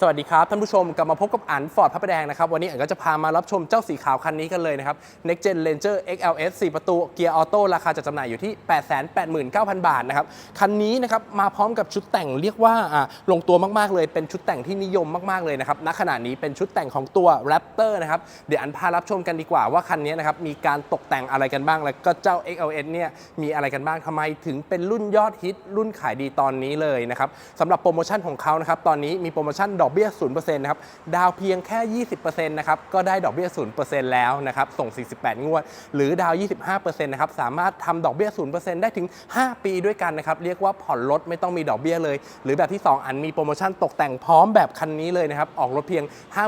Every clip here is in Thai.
สวัสดีครับ ท่านผู้ชมกลับมาพบกับอันฟอร์ดพระประแดงนะครับ วันนี้อันก็จะพามารับชมเจ้าสีขาวคันนี้กันเลยนะครับ Next Gen Ranger XLS 4 ประตูเกียร์ออโต้ราคาจัดจำหน่ายอยู่ที่ 889,000 บาทนะครับ คันนี้นะครับมาพร้อมกับชุดแต่งเรียกว่าอ่าลงตัวมาก ๆ เลยเป็นชุดแต่งที่นิยมมาก ๆ เลยนะครับณขณะนี้เป็นชุดแต่งของตัว Raptor นะครับเดี๋ยวอันพารับชมกันดีกว่าว่าคันนี้นะครับมีการตกแต่งอะไรกันบ้าง แล้วก็เจ้า XLS เนี่ยมีอะไรกันบ้างทำไมถึงเป็นรุ่นยอดฮิตรุ่นขายดีตอนนี้เลยนะครับสำหรับโปรโมชั่นของเขานะครับตอนนี้มีโปรโมชั่นดอกเบี้ย 0%นะครับ ดาวเพียงแค่ 20%นะครับ ก็ได้ดอกเบี้ย 0%แล้วนะครับ ส่ง 48 งวด หรือดาว 25%นะครับ สามารถทำดอกเบี้ย 0%ได้ถึง 5 ปีด้วยกันนะครับ เรียกว่าผ่อนรถไม่ต้องมีดอกเบี้ยเลย หรือแบบที่ 2 อันมีโปรโมชั่นตกแต่งพร้อมแบบคันนี้เลยนะครับ ออกรถเพียง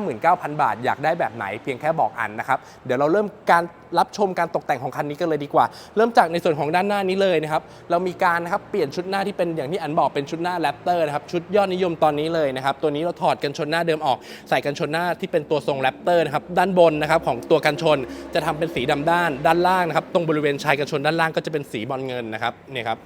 59,000 บาท อยากได้แบบไหนเพียงแค่บอกอันนะครับ เดี๋ยวเราเริ่มการรับชมการตกแต่งของคันนี้กันเลยดีกว่า เริ่มจากในส่วนของด้านหน้านี้เลยนะครับ เรามีการนะครับเปลี่ยนชุดหน้าที่เป็นอย่างที่อันบอกเป็นชุดหน้าแรปเตอร์นะครับ ชุดยอดนิยมตอนนี้เลยนะครับ ตัวนี้เราถอดกันชนหน้าเดิมออกใส่กันชนหน้าที่เป็นตัวทรงแรปเตอร์นะครับด้านบนนะครับของตัวกันชนจะทำเป็นสีดำด้าน ด้านล่างนะครับตรงบริเวณชายกันชนด้านล่างก็จะเป็นสีบอลเงินนะครับเนี่ยครับ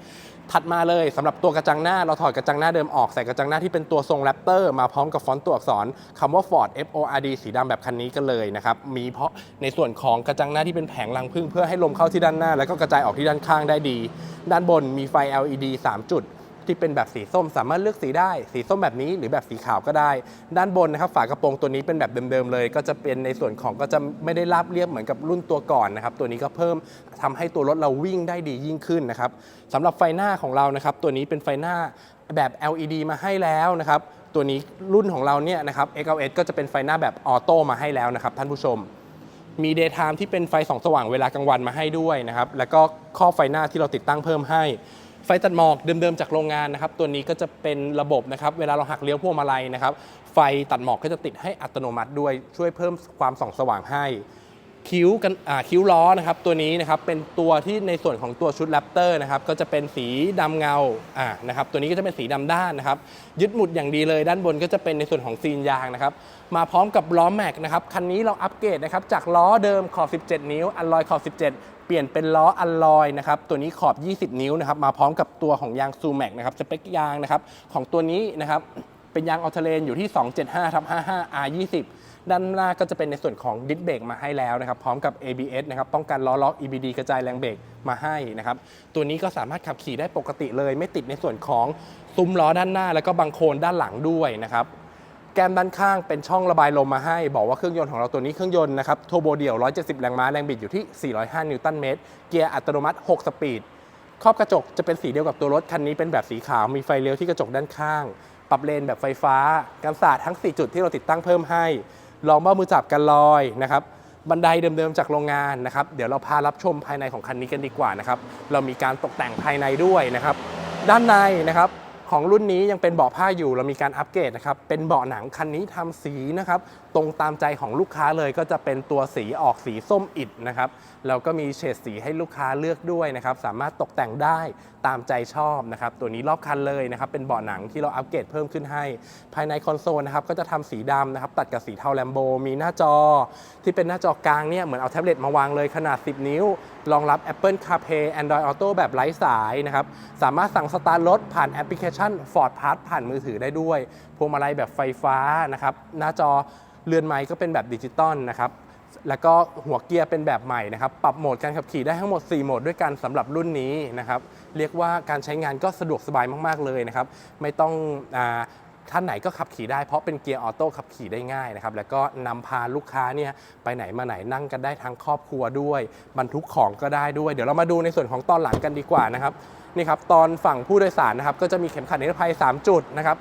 ถัดมาเลยสำหรับตัวกระจังหน้าเราถอดกระจังหน้าเดิมออกใส่กระจังหน้าที่เป็นตัวทรงแรปเตอร์มาพร้อมกับฟอนต์ตัวอักษรคำว่า Ford F O R D สีดำแบบคันนี้กันเลยนะครับมีเพราะในส่วนของกระจังหน้าที่เป็นแผงรังพึ่งเพื่อให้ลมเข้าที่ด้านหน้า แล้วก็กระจายออกที่ด้านข้างได้ดี ด้านบนมีไฟ LED 3 จุด ที่เป็นแบบสีส้มสามารถเลือกสีได้ สีส้มแบบนี้หรือแบบสีขาวก็ได้ ด้านบนนะครับฝากระโปรงตัวนี้เป็นแบบเดิมๆเลย ก็จะเป็นในส่วนของก็จะไม่ได้ราบเรียบเหมือนกับรุ่นตัวก่อนนะครับตัวนี้ก็เพิ่มทำให้ตัวรถเราวิ่งได้ดียิ่งขึ้นนะครับสำหรับไฟหน้าของเรานะครับตัวนี้เป็นไฟหน้าแบบ LED มาให้แล้วนะครับตัวนี้รุ่นของเราเนี่ยนะครับ XLS ก็จะเป็นไฟหน้าแบบออโต้มาให้แล้วนะครับท่านผู้ชม มี Daytime ที่เป็นไฟสองสว่างเวลากลางวันมาให้ด้วยนะครับ แล้วก็ข้อไฟหน้าที่เราติดตั้งเพิ่มให้ ไฟตัดหมอกเดิมๆจากโรงงานนะครับ ตัวนี้ก็จะเป็นระบบนะครับ เวลาเราหักเลี้ยวพวงมาลัยนะครับ ไฟตัดหมอกก็จะติดให้อัตโนมัติด้วยช่วยเพิ่มความส่องสว่างให้ คิ้วกันอ่าคิ้วล้อนะครับตัวนี้นะครับเป็นตัวที่ในส่วนของตัวชุดแรปเตอร์นะครับก็จะเป็นสีดำเงาอ่านะครับตัวนี้ก็จะเป็นสีดำด้านนะครับยึดหมุดอย่างดีเลย ด้านบนก็จะเป็นในส่วนของซีนยางนะครับมาพร้อมกับล้อแม็กนะครับคันนี้เราอัปเกรดนะครับจากล้อเดิมขอบ 17 นิ้วอัลลอยขอบ 17 เปลี่ยนเป็นล้ออัลลอยนะครับตัวนี้ขอบ 20 นิ้วนะครับมาพร้อมกับตัวของยางซูแม็กนะครับสเปคยางนะครับของตัวนี้นะครับ เป็นยางออเทเลนอยู่ที่ 275ทับ55 R20 ด้านหน้าก็จะเป็นในส่วนของดิสเบรกมาให้แล้วนะครับ พร้อมกับ ABS นะครับ ป้องกันล้อล็อก EBD กระจายแรงเบรกมาให้นะครับ ตัวนี้ก็สามารถขับขี่ได้ปกติเลย ไม่ติดในส่วนของซุ้มล้อด้านหน้า แล้วก็บังโคลนด้านหลังด้วยนะครับ แก้มด้านข้างเป็นช่องระบายลมมาให้ บอกว่าเครื่องยนต์ของเราตัวนี้เครื่องยนต์นะครับโทโบเดี่ยว 170 แรงม้า แรงบิดอยู่ที่ 405 นิวตันเมตร เกียร์อัตโนมัติ 6 สปีด ครอบกระจกจะเป็นสีเดียวกับตัวรถคันนี้เป็นแบบสีขาว มีไฟเลี้ยวที่กระจกด้านข้าง ปรับเลนแบบไฟฟ้ากันสตร์ทั้ง 4 จุดที่เราติดตั้งเพิ่มให้รองเบ้ามือจับกันลอยนะครับบันไดเดิมๆจากโรงงานนะครับ เดี๋ยวเราพารับชมภายในของคันนี้กันดีกว่านะครับ เรามีการตกแต่งภายในด้วยนะครับ ด้านในนะครับ ของรุ่นนี้ยังเป็นเบาะผ้าอยู่เรามีการอัปเกรดนะครับ เป็นเบาะหนังคันนี้ทำสีนะครับ ตรงตามใจของลูกค้าเลยก็จะเป็นตัวสีออกสีส้มอิดนะครับแล้วก็มีเฉดสีให้ลูกค้าเลือกด้วยนะครับ สามารถตกแต่งได้ตามใจชอบนะครับ ตัวนี้รอบคันเลยนะครับ เป็นเบาะหนังที่เราอัปเกรดเพิ่มขึ้นให้ ภายในคอนโซลนะครับก็จะทำสีดำนะครับตัดกับสีเทาแลมโบมีหน้าจอ ที่เป็นหน้าจอกลางเนี่ยเหมือนเอาแท็บเล็ตมาวางเลยขนาด 10 นิ้ว รองรับ Apple CarPlay Android Auto แบบไร้สายนะครับ สามารถสั่งสตาร์ทรถผ่านแอปพลิเคชัน Ford Pass ผ่านมือถือได้ด้วย พวงมาลัยแบบไฟฟ้านะครับ หน้าจอเรือนไม้ก็เป็นแบบดิจิตอลนะครับ แล้วก็หัวเกียร์เป็นแบบใหม่นะครับ ปรับโหมดการขับขี่ได้ทั้งหมด 4 โหมดด้วยกันสำหรับรุ่นนี้นะครับ เรียกว่าการใช้งานก็สะดวกสบายมาก ๆ เลยนะครับ ไม่ต้องอ ท่านไหนก็ขับขี่ได้เพราะเป็นเกียร์ออโต้ขับขี่ได้ง่ายนะครับแล้วก็นำพาลูกค้าเนี่ยไปไหนมาไหนนั่งกันได้ทั้งครอบครัวด้วย บรรทุกของก็ได้ด้วย เดี๋ยวเรามาดูในส่วนของตอนหลังกันดีกว่านะครับนี่ครับตอนฝั่งผู้โดยสารนะครับก็จะมีเข็มขัดนิรภัย 3 จุดนะครับ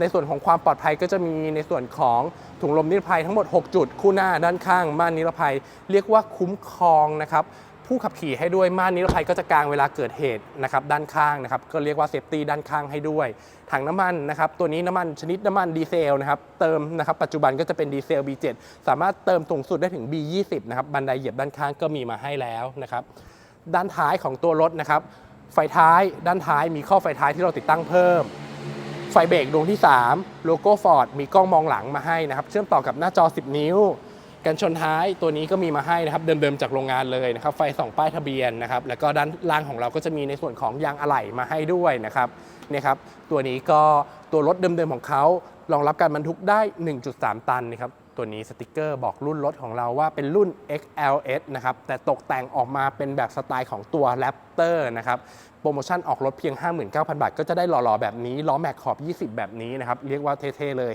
ในส่วนของความปลอดภัยก็จะมีในส่วนของถุงลมนิรภัยทั้งหมด 6 จุด คู่หน้าด้านข้างม่านนิรภัย เรียกว่าคุ้มครองนะครับ ผู้ขับขี่ให้ด้วยม่านนิรภัยก็จะกางเวลาเกิดเหตุนะครับด้านข้างนะครับก็เรียกว่าเซฟตี้ด้านข้างให้ด้วยถังน้ำมันนะครับตัวนี้น้ำมันชนิดน้ำมันดีเซลนะครับเติมนะครับปัจจุบันก็จะเป็นดีเซล B7 สามารถเติมสูงสุดได้ถึง B20 นะครับบันไดเหยียบด้านข้างก็มีมาให้แล้วนะครับด้านท้ายของตัวรถนะครับไฟท้ายด้านท้ายมีข้อไฟท้ายที่เราติดตั้งเพิ่ม ไฟเบรกดวงที่ 3 โลโก้ Ford มีกล้องมองหลังมาให้นะครับเชื่อมต่อกับหน้าจอ 10 นิ้ว กันชนท้ายตัวนี้ก็มีมาให้นะครับเดิมๆจากโรงงานเลยนะครับไฟส่องป้ายทะเบียนนะครับแล้วก็ด้านล่างของเราก็จะมีในส่วนของยางอะไหล่มาให้ด้วยนะครับเนี่ยครับตัวนี้ก็ตัวรถเดิมๆของเขารองรับการบรรทุกได้ 1.3 ตันนะครับตัวนี้สติกเกอร์บอกรุ่นรถของเราว่าเป็นรุ่น XLS นะครับแต่ตกแต่งออกมาเป็นแบบสไตล์ของตัว Raptor นะครับโปรโมชั่นออกรถเพียง 59,000 บาท ก็จะได้หล่อๆแบบนี้ล้อแม็กขอบ 20 แบบนี้นะครับเรียกว่าเท่ๆเลย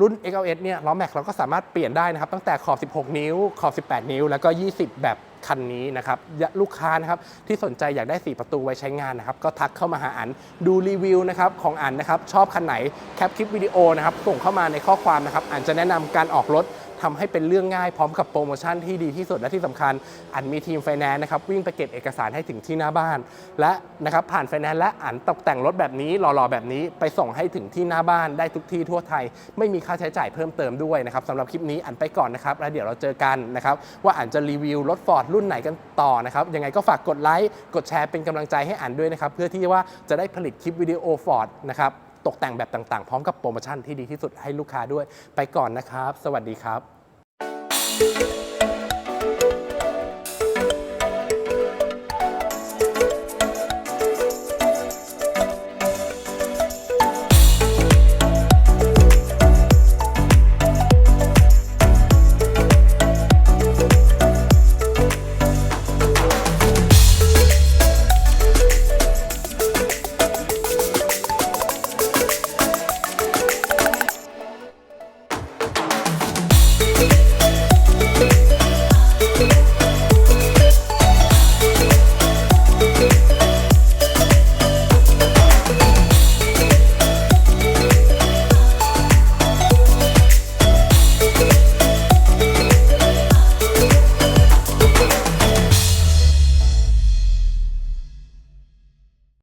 รุ่น XLS เนี่ยล้อแม็กเราก็สามารถเปลี่ยนได้นะครับตั้งแต่ขอบ 16 นิ้ว ขอบ 18 นิ้ว แล้วก็ 20 แบบคันนี้นะครับลูกค้านะครับที่สนใจอยากได้ 4 ประตูไว้ใช้งานนะครับก็ทักเข้ามาหาอันดูรีวิวนะครับของอันนะครับชอบคันไหนแคปคลิปวิดีโอนะครับส่งเข้ามาในข้อความนะครับอันจะแนะนำการออกรถ ทำให้เป็นเรื่องง่ายพร้อมกับโปรโมชั่นที่ดีที่สุดและที่สำคัญ อันมีทีมไฟแนนซ์นะครับวิ่งไปเก็บเอกสารให้ถึงที่หน้าบ้าน และนะครับผ่านไฟแนนซ์และอันตกแต่งรถแบบนี้หล่อๆแบบนี้ ไปส่งให้ถึงที่หน้าบ้านได้ทุกที่ทั่วไทย ไม่มีค่าใช้จ่ายเพิ่มเติมด้วยนะครับสำหรับคลิปนี้อันไปก่อนนะครับแล้วเดี๋ยวเราเจอกันนะครับว่าอันจะรีวิวรถฟอร์ดรุ่นไหนกันต่อนะครับยังไงก็ฝากกดไลค์กดแชร์เป็นกำลังใจให้อันด้วยนะครับเพื่อที่ว่าจะได้ผลิตคลิปวิดีโอฟอร์ดนะครับ ตกแต่งแบบต่างๆ พร้อมกับโปรโมชั่นที่ดีที่สุดให้ลูกค้าด้วย ไปก่อนนะครับ สวัสดีครับ